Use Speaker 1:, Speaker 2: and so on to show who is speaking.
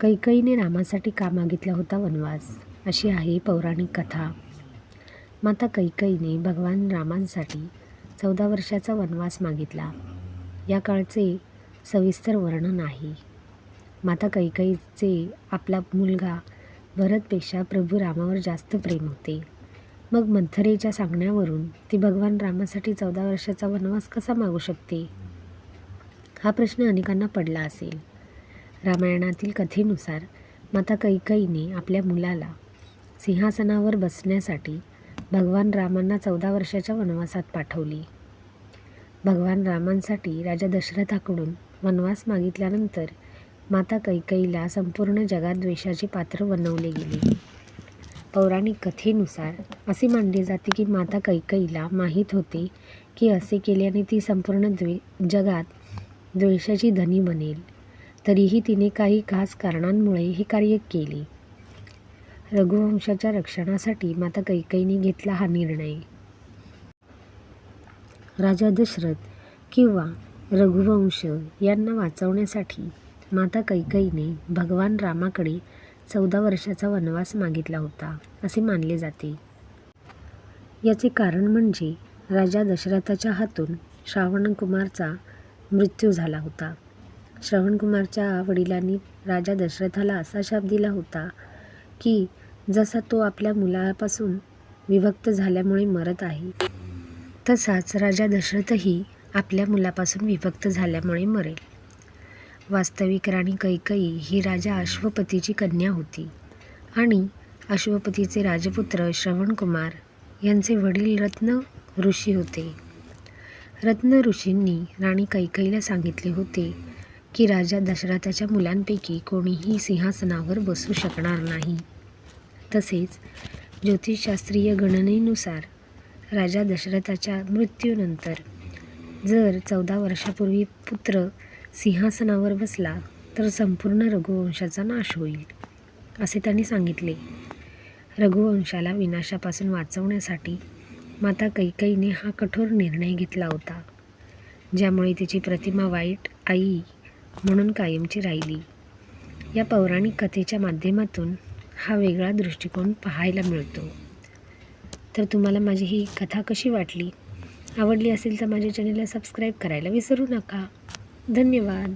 Speaker 1: कैकईने रामासाठी का मागितला होता वनवास? अशी आहे पौराणिक कथा. माता कैकईने भगवान रामांसाठी चौदा वर्षाचा वनवास मागितला. या काळचे सविस्तर वर्णन आहे. माता कैकईचे आपला मुलगा भरतपेक्षा प्रभू रामावर जास्त प्रेम होते. मग मंथरेच्या सांगण्यावरून ती भगवान रामासाठी चौदा वर्षाचा वनवास कसा मागू शकते? हा प्रश्न अनेकांना पडला असेल. रामायणातील कथेनुसार माता कैकईने आपल्या मुलाला सिंहासनावर बसण्यासाठी भगवान रामांना चौदा वर्षाच्या वनवासात पाठवली. भगवान रामांसाठी राजा दशरथाकडून वनवास मागितल्यानंतर माता कैकईला संपूर्ण जगात द्वेषाचे पात्र बनवले गेले. पौराणिक कथेनुसार असे मानले जाते की माता कैकईला माहीत होते की असे केल्याने ती संपूर्ण द्वे जगात द्वेषाची धनी बनेल. तरीही तिने काही खास कारणांमुळे हे कार्य केले. रघुवंशाच्या रक्षणासाठी माता कैकईने घेतला हा निर्णय. राजा दशरथ किंवा रघुवंश यांना वाचवण्यासाठी माता कैकईने भगवान रामाकडे चौदा वर्षाचा वनवास मागितला होता असे मानले जाते. याचे कारण म्हणजे राजा दशरथाच्या हातून श्रावणकुमारचा मृत्यू झाला होता. श्रवणकुमारच्या वडिलांनी राजा दशरथाला असा शाप दिला होता की जसा तो आपल्या मुलापासून विभक्त झाल्यामुळे मरत आहे तसाच राजा दशरथही आपल्या मुलापासून विभक्त झाल्यामुळे मरेल. वास्तविक राणी कैकई ही राजा अश्वपतीची कन्या होती आणि अश्वपतीचे राजपुत्र श्रवणकुमार यांचे वडील रत्न ऋषी होते. रत्न ऋषींनी राणी कैकईला सांगितले होते की राजा दशरथाच्या मुलांपैकी कोणीही सिंहासनावर बसू शकणार नाही. तसेच ज्योतिषशास्त्रीय गणनेनुसार राजा दशरथाच्या मृत्यूनंतर जर चौदा वर्षापूर्वी पुत्र सिंहासनावर बसला तर संपूर्ण रघुवंशाचा नाश होईल असे त्यांनी सांगितले. रघुवंशाला विनाशापासून वाचवण्यासाठी माता कैकईने हा कठोर निर्णय घेतला होता ज्यामुळे तिची प्रतिमा वाईट आई म्हणून कायमची राहिली. या पौराणिक कथेच्या माध्यमातून हा वेगळा दृष्टिकोन पाहायला मिळतो. तर तुम्हाला माझी ही कथा कशी वाटली? आवडली असेल तर माझ्या चॅनलला सबस्क्राईब करायला विसरू नका. धन्यवाद.